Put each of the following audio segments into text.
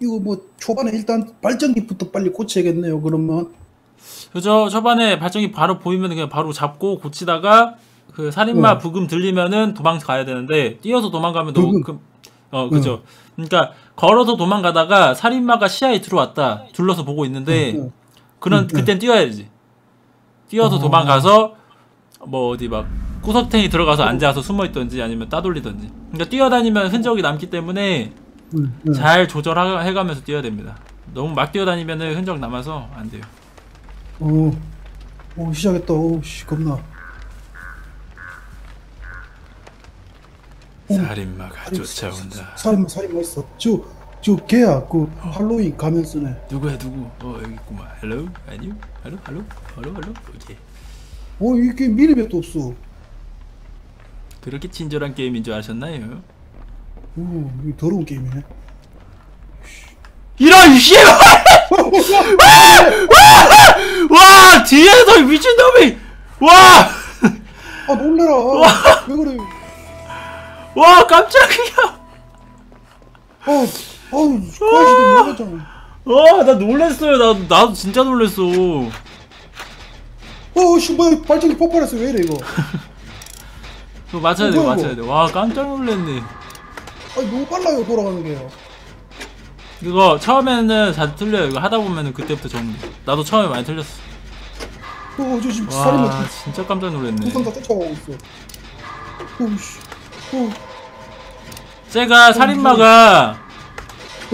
이거 뭐 초반에 일단 발전기부터 빨리 고쳐야겠네요. 그러면 그죠? 초반에 발전기 바로 보이면 그냥 바로 잡고 고치다가 그 살인마 어. 부금 들리면은 도망가야 되는데 뛰어서 도망가면 너무. 그, 어 그죠? 그러니까 걸어서 도망가다가 살인마가 시야에 들어왔다 둘러서 보고 있는데 어, 어. 그런 음, 그땐 뛰어야지. 뛰어서 어. 도망가서 뭐 어디 막 구석탱이 들어가서 앉아서 숨어 있던지 아니면 따돌리던지. 그러니까 뛰어다니면 흔적이 남기 때문에 음, 음. 잘 조절해가면서 뛰어야 됩니다. 너무 막 뛰어다니면은 흔적 남아서 안 돼요. 어, 어 시작했다. 오씨 겁나. 어, 살인마가 쫓아온다. 살인마 살인마 있어. 저저 걔야 그 할로윈 가면 쓰네. 누구야 누구? 어 여기 있구만. 헬로 아니요? 할로 할로 할로 할로 오케이. 어 이게 미리맵도 없어. 그렇게 친절한 게임인 줄 아셨나요? 어 이거 더러운 게임이네. 이런 씨! 와 뒤에서 미친 놈이 와! 아 놀래라. 왜 그래? 와 깜짝이야. 어, 어우 과시대 놀랬잖아. 와 나 놀랬어요. 나 나도 진짜 놀랬어. 어 씨 뭐야 발전기 폭발했어 왜 이래 이거? 그거 맞춰야 돼 어, 맞춰야 돼. 와 깜짝 놀랐네. 아니 너무 빨라요 돌아가는 게요. 이거 처음에는 잘 틀려요. 이거 하다 보면은 그때부터 정리. 나도 처음에 많이 틀렸어. 어 저 지금 살인마 와 진짜 깜짝 놀랐네. 두상다 쫓아가고 있어. 오씨. 어. 제가 살인마가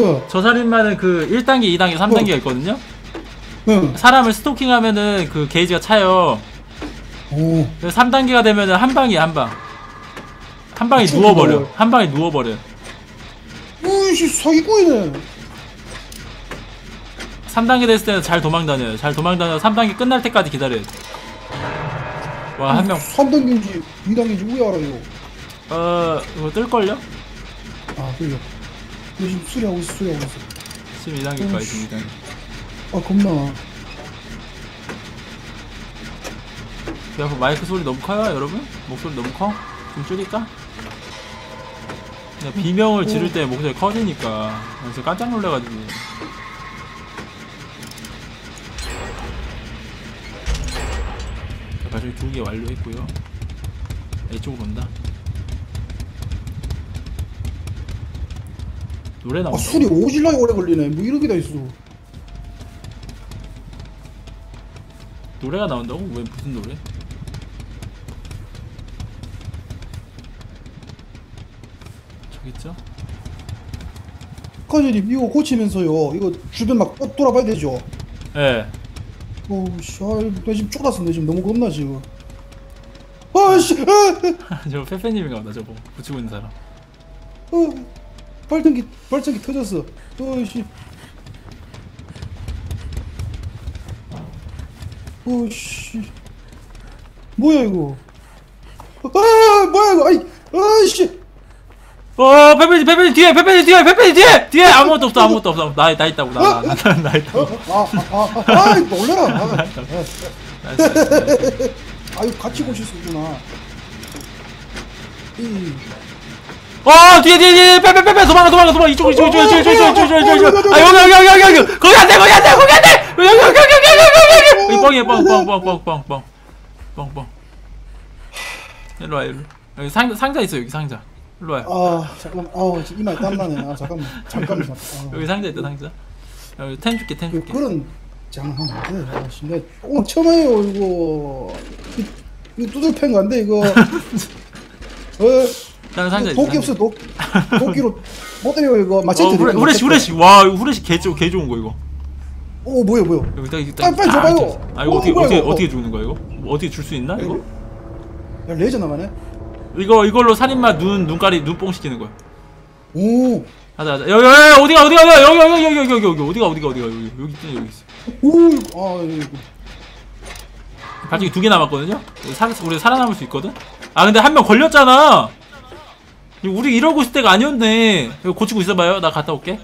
야, 저 살인마는 그 1단계, 2단계, 3단계가 있거든요. 응. 사람을 스토킹하면은 그 게이지가 차요. 오. 그래서 3단계가 되면은 한 방이야 한 방. 한 방에 미친 누워버려. 한 방에 누워버려. 오이씨 사기꾼이네. 3단계 됐을 때는 잘 도망다녀요. 잘 도망다녀서 3단계 끝날 때까지 기다려요. 와, 한 명, 3단계인지 2단계인지 왜 알아요? 어, 이거 뜰걸요? 아. 이거 지금 수리하고 있어 수리하고 있어. 지금 2단계까지, 지금 2단계. 아 겁나. 야, 그 마이크 소리 너무 커요, 여러분? 목소리 너무 커? 좀 줄일까? 비명을 지를 때 목소리 커지니까. 그래서 깜짝 놀래가지고. 자, 발전기 두개 완료했고요. 이쪽으로 온다. 노래 아 나온다. 술이 오질라게 오래 걸리네. 뭐 이런 게 다 있어. 노래가 나온다고? 왜 무슨 노래? 있죠? 카제님 이거 고치면서요. 이거 주변 막 또 돌아봐야 되죠. 예. 오씨, 아, 나 지금 쫄았어. 내 지금 너무 겁나 지금. 아씨, 아, 저 페페님인가 보다 저거 붙이고 있는 사람. 어, 발전기 발전기 터졌어. 어씨. 오씨. 뭐야 이거? 아, 뭐야 이거? 아이, 아씨. 어 페페님 페페님 뒤에 페페님 뒤에 페페님 뒤에 뒤에 아무것도 없어 아무것도 없어 나 나 있다고 나 나 나 나 있다고. 아, 아, 아, 아, 놀래라. 아. 아, 이거 같이 고칠 수 있구나. 이, 어 뒤에 뒤에 뒤에 페페 페페 도망가 도망가 도망가 이쪽 이쪽 이쪽 이쪽 이쪽 이쪽 이쪽 이쪽 이쪽 아 여기 여기 여기 여기 여기 거기 안 돼 거기 안 돼 거기 안 돼 여기 여기 여기 여기 여기 여기 이 뻥이야 뻥 뻥 뻥 뻥 뻥 뻥 뻥뻥뻥 일로 와 일로 여기 상 상자 있어 여기 상자 일로 와요 아, 잠깐, 아, 지금 이마에 땀 나네. 아, 잠깐만, 잠깐만. 아. 여기 상자 있다 상자 여기 템 줄게 템 그, 줄게 그런 돼. 아씨, 내 오늘 처음 해요, 이거. 이- 이거 두들 팬거 안 돼, 이거. 어, 다른 상자 있어 도끼 없어, 도, 도끼로 못 때려, 이거. 마체테. 어 후레, 후레쉬 후레쉬 와 이거 후레쉬 개, 좋- 개 좋은 거 이거 오, 뭐야, 뭐야. 여기 딱 여기 빨리, 빨리 줘봐요. 아 이거 어, 어떻게 뭐야, 어떻게 이거. 어떻게 주는 거야 이거 뭐 어떻게 줄 수 있나 이거 야, 레이저 나가네. 이거 이걸로 살인마 눈 눈가리 눈뽕 시키는 거야. 오, 가자 가자. 여기 여기 어디가 어디가 여기 여기 여기 여기 여기 여기 어디가 어디가 어디가? 여기 여기 있지 여기 있어. 오, 아, 이거. 발전기 두 개 남았거든요? 우리 살 우리 살아남을 수 있거든? 아 근데 한 명 걸렸잖아! 우리 이러고 있을 때가 아니었네. 이거 고치고 있어봐요. 나 갔다 올게.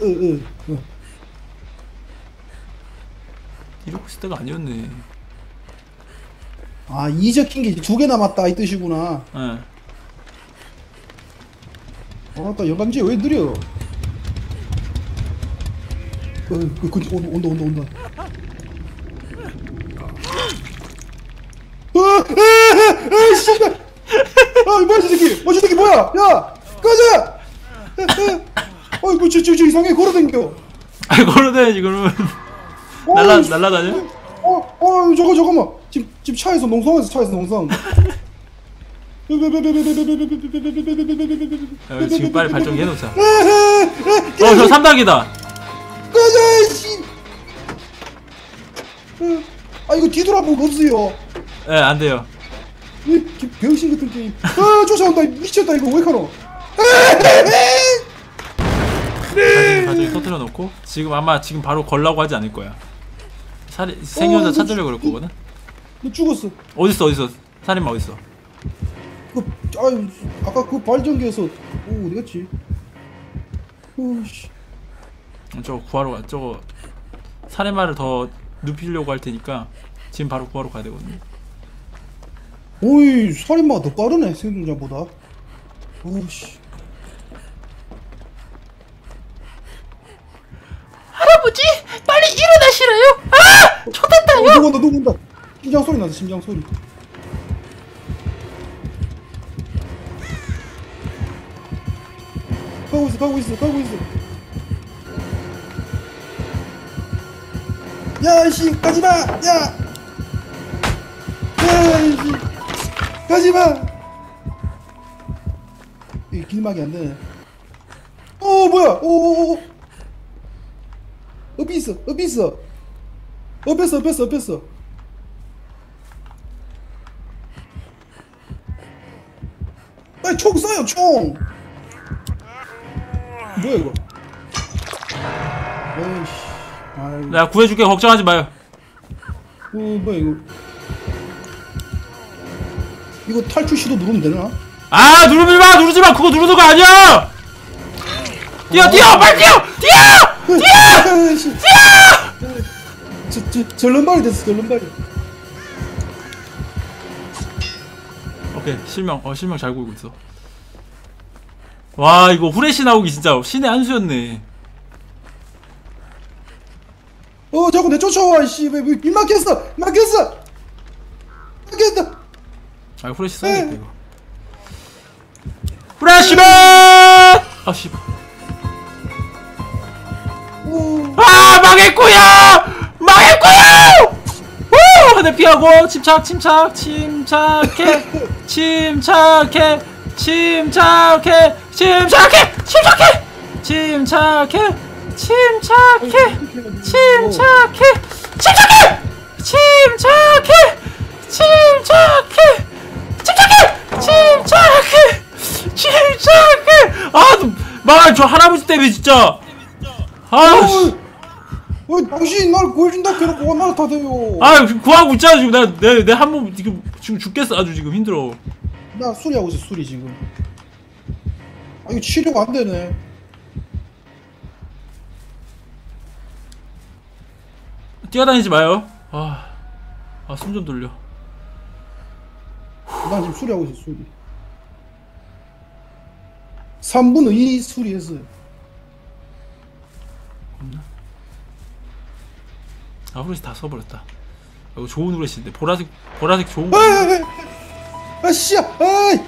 으, 으, 으. 이러고 있을 때가 아니었네 아, 이적힌 게 두 개 남았다, 이 뜻이구나. 예 아, 또 영감지 왜 느려? 그, 그, 온다, 온다, 온다, 온다. 아, 아, 아, 아, 씨발! 아, 뭐야, 저 새끼! 어, 저 새끼 뭐야! 야! 꺼져! 어, 이거 저, 저, 저 이상하게 걸어댕겨. 아 걸어다니지 그러면 어, 날라 씨. 날라다녀? 어, 어, 저거, 잠깐만. 지금, 지금 차에서 농성해서 차에서 농성. 야, 지금 빨리 발전기 해놓자. 아, 아, 아, 어저 3단계다. 꺼져, 씨! 아, 이거 뒤돌아보고 없어요. 예, 안 돼요. 이 개- 병신 같은 게임. 아 쫓아온다. 미쳤다 이거 왜? 발전기, 발전기 터뜨려 놓고 지금 아마 지금 바로 걸라고 하지 않을 거야. 살인 생존자 어, 찾으려 그럴 거거든. 너 죽었어. 어딨어 어딨어 살인마 어딨어? 그 아유 아까 그 발전기에서 오 어디 갔지? 오씨. 어, 저거 구하러 가. 저거 살인마를 더 눕히려고 할 테니까 지금 바로 구하러 가야 되거든요. 오이 살인마가 더 빠르네 생존자보다. 오씨. 할아버지 빨리 일어나시라요. 아 어, 누구 온다 누구 온다. 심장 소리 나서 심장 소리. 가고 있어 가고 있어 가고 있어. 야씨 가지마 야. 야씨 가지마. 이 길막이 안 되네. 어 뭐야 오오오. 어디 있어 어디 있어. 엎였어 엎였어 엎였어. 빨리 총 쏴요 총. 뭐야 이거? 에이씨. 아이고. 내가 구해줄게 걱정하지 마요. 어, 뭐야 이거? 이거 탈출 시도 누르면 되나? 아 누르지 마 누르지 마 그거 누르는 거 아니야. 뛰어 뛰어 빨리 뛰어 뛰어. 뛰어! 뛰어! 저, 저, 절름발이 됐어, 절름발이. 오케이 실명 어 실명 잘 구고 있어. 와 이거 후레쉬 나오기 진짜 신의 한 수였네. 어, 자꾸 내 쫓아와, 씨. 왜, 왜, 입 막혔어! 막혔어! 막혔다! 아 후레쉬 써야겠다 이거. 후레쉬맨! 아 씨. 오, 아 망했구야! 망했구야! 우! 한대 피하고 침착 침착 침착해 침착해 침착해 침착해 침착해 침착해 침착해 침착해 침착해 침착해 침착해 침착해 침착해 침착해 아말저 할아버지 때문에 진짜 아 씨. 어, 왜 당신 날 구해준다 해놓고 나를 다 대요. 아 구하고 있잖아 지금 내내내 한 몸 지금 지금 죽겠어 아주 지금 힘들어 나 수리하고 있어, 수리 지금. 아, 이거 치료가 안 되네. 뛰어다니지 마요 아 아 숨 좀 돌려 난 지금 수리하고 있어, 수리. 3분의 2 수리했어요. 아 후레쉬 다 써버렸다 아, 이거 좋은 후레쉬인데 보라색 보라색 좋은 거 에이, 아, 씨야, 아이!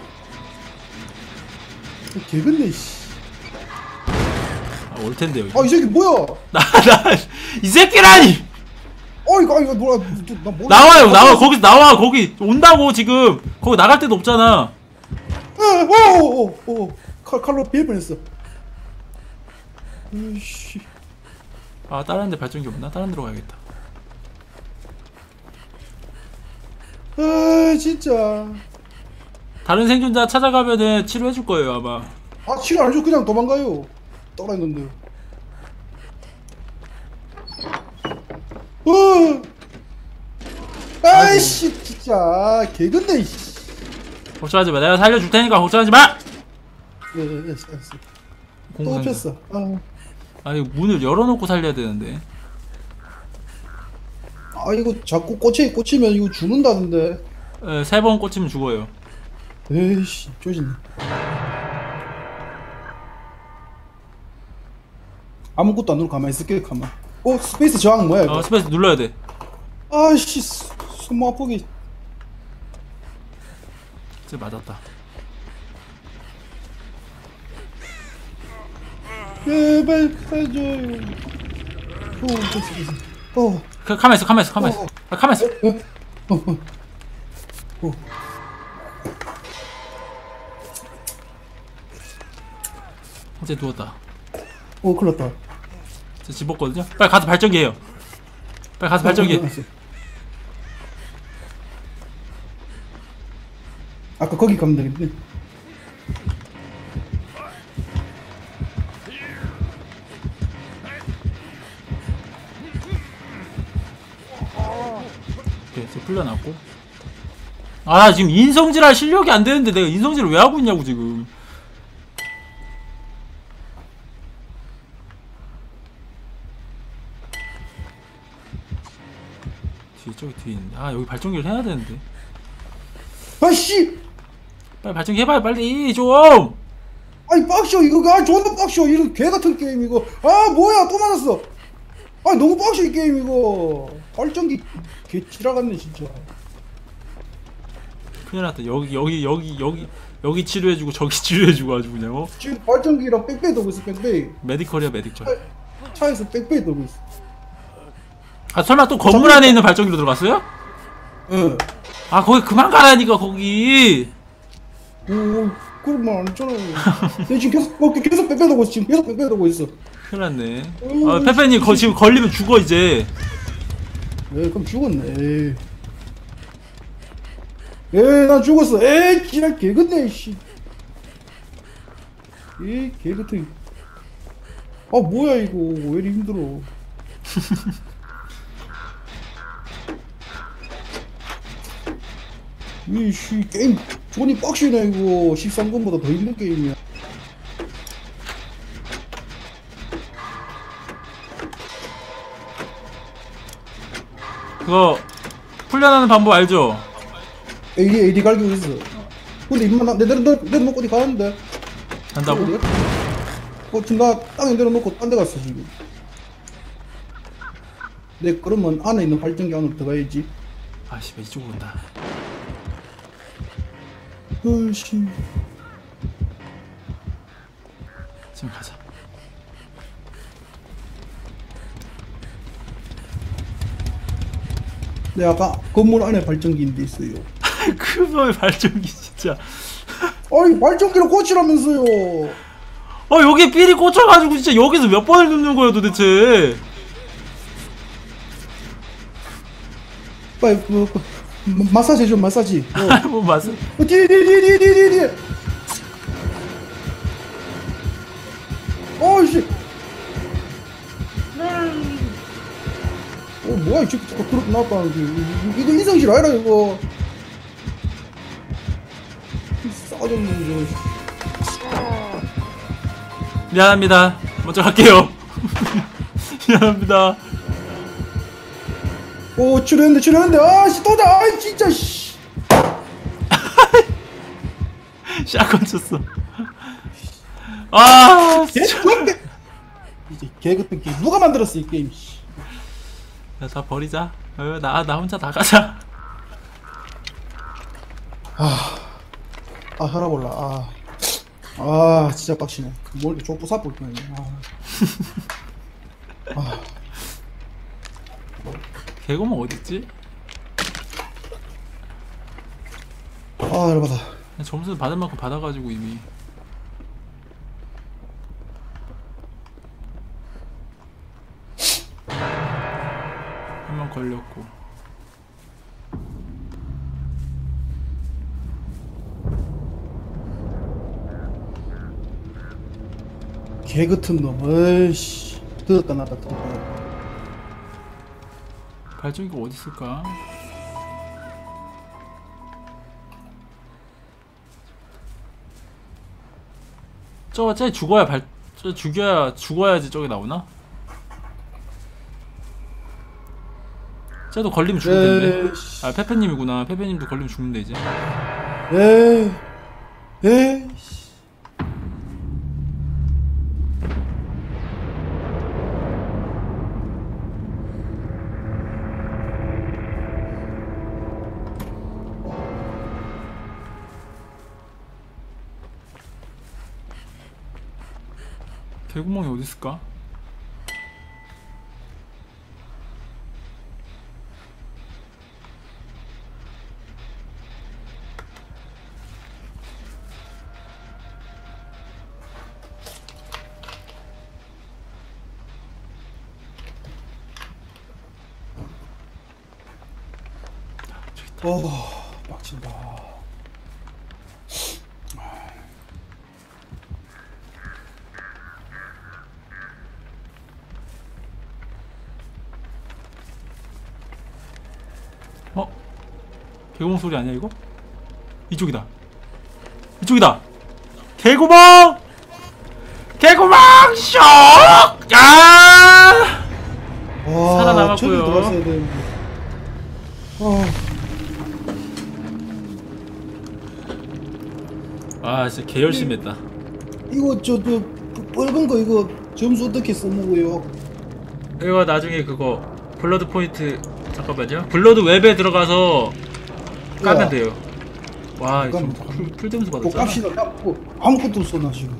개근네, 씨. 아, 올 텐데 여기 아, 이 새끼 뭐야? 나나이 새끼라니 어, 이거, 아, 이거 뭐야? 나 몰라. 나와요 아, 나와 거기 나와 거기 온다고 지금 거기 나갈 데도 없잖아 아, 오, 오, 오, 오. 칼, 칼로 빌 뻔했어. 으이씨. 아 다른 데 발전기 없나 다른 데로 가야겠다 아, 진짜. 다른 생존자 찾아가면은 치료해 줄 거예요 아마 아, 치료 안 해줘. 그냥 도망가요. 떠라 있는데. 어. 아이씨, 진짜. 개근네, 이씨. 걱정하지 마 내가 살려줄 테니까 걱정하지 마 예, 예, 예, 알았어. 또 공상자. 폈어. 아, 아니 문을 열어놓고 살려야 되는데 아, 이거 자꾸 꽂혀, 꽂히면 이거 죽는다던데. 세 번 꽂히면 죽어요 에이씨, 조진. 아무것도 안 누르고 가만히 있을게, 가만. 어 스페이스 저항 뭐야 이거? 어 스페이스 눌러야 돼. 아씨 손목 아프기 이제 맞았다. 제발 가줘요. 어 됐어 됐어 어 그, 가만 있어 가만 있어 가만 있어. 아, 가만 있어. 어, 어, 어. 이제 누웠다 어, 큰일 났다. 이제 집었거든요 빨리 가서 발전기 해요 빨리 가서 발전기 해. 아까 거기 가면 되겠네. 오케이 이제 풀려났고 아 지금 인성질할 실력이 안 되는데 내가 인성질을 왜 하고 있냐고 지금 저기 뒤에 있는데 아 여기 발전기를 해야 되는데 아씨! 빨리 발전기 해봐요 빨리 좀 아니, 빡쇼, 이거, 아, 존나 빡쇼. 이런 개 같은 게임, 이거. 아, 뭐야, 또 맞았어. 아, 너무 빡쇼, 이 게임, 이거. 발전기, 개 지나갔네, 진짜. 큰일 났다 여기 여기 여기 여기 여기 치료해주고 저기 치료해주고 아주 그냥 어? 지금 발전기랑 빽빽 돌고 있어, 빽빽. 메디컬이야 메디컬 차에서 빽빽 돌고 있어. 아 설마 또 건물 안에 있는 발전기로 들어갔어요? 응. 아 거기 그만 가라니까 거기 오, 그런 말안 했잖아요. 근데 지금 계속, 어, 계속 있어. 지금 계속 돌고 있어. 큰일 났네 음, 아 페페님 거 지금 걸리면 죽어 이제 에 그럼 죽었네. 에이. 에이, 나 죽었어. 에이, 지랄 개근네, 씨. 에이, 개같은. 아, 뭐야, 이거. 왜 이리 힘들어. 이씨, 게임, 존이 빡시네, 이거. 13분보다 더 힘든 게임이야. 그거 풀려나는 방법 알죠? AD, AD 갈기고 있어. 근데 나, 내, 내려놓고 어디 가는데? 간다고? 어디야? 어, 지금 나 땅에 내려놓고 딴 데 갔어, 지금. 내 그러면 안에 있는 발전기 안으로 들어가야지. 아씨 이쪽으로 온다 어이씨. 지금 가자 내 아까 건물 안에 발전기인데 있어요. 그 놈의 발전기 진짜 아니, 발전기를 고치라면서요. 어 여기 삘이 꽂혀가지고 진짜 여기서 몇 번을 눕는 거예요 도대체 빨리, 마사지 해줘, 마사지. 어, 뭐 맞아 어 뒤에, 뒤에, 뒤에, 뒤에, 뒤에, 뒤에, 뒤에. 어이씨. 어, 뭐야, 이 새끼 자꾸 그렇게 나왔다는 게. 이거- 이거 인성실 아니라, 이거. 싸졌는 저. 미안합니다 먼저 갈게요 미안합니다 오, 출연했는데, 출연했는데, 아, 씨, 또다, 아, 진짜, 씨. 샷건 쳤어 아 개, 개, 이제 개 같은 게임. 누가 만들었어, 이 게임, 씨. 야, 다 버리자 어, 나, 나 혼자 나가자 아, 혈압 올라, 아. 아, 진짜 빡치네. 뭘 족부 사볼 거네. 아. 개구멍 어딨지? 아, 열받아. 그냥 점수 받을 만큼 받아가지고 이미 한 명 걸렸고 개 같은 놈, 어이씨. 들었다 놨다 놨다. 발전기가 어디 있을까? 저거 쟤 죽어야 발, 저 죽여야 죽어야지 저기 나오나? 쟤도 걸리면. 에이씨. 아 페페님이구나. 페페님도 걸리면 죽는데 이제. 에이. 에이 씨. 개구멍이 어디 있을까? 어 빡친다 어? 개구멍 소리 아니야 이거? 이쪽이다. 이쪽이다. 개구멍! 개구멍 쇼! 야! 와 살아남았고요. 저기 들어갔어야 되는데 아아 진짜 개 열심히 했다. 이거 저저 빨간 거 이거 점수 어떻게 써먹어요 이거 나중에 그거 블러드 포인트 잠깐만요. 블러드 웹에 들어가서 까면 우와. 돼요. 와 지금 잠깐만. 풀, 풀 점수 뭐 받았잖아. 깝시다 야, 뭐 아무것도 쏘나 지금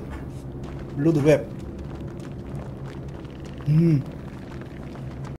로드 웹 음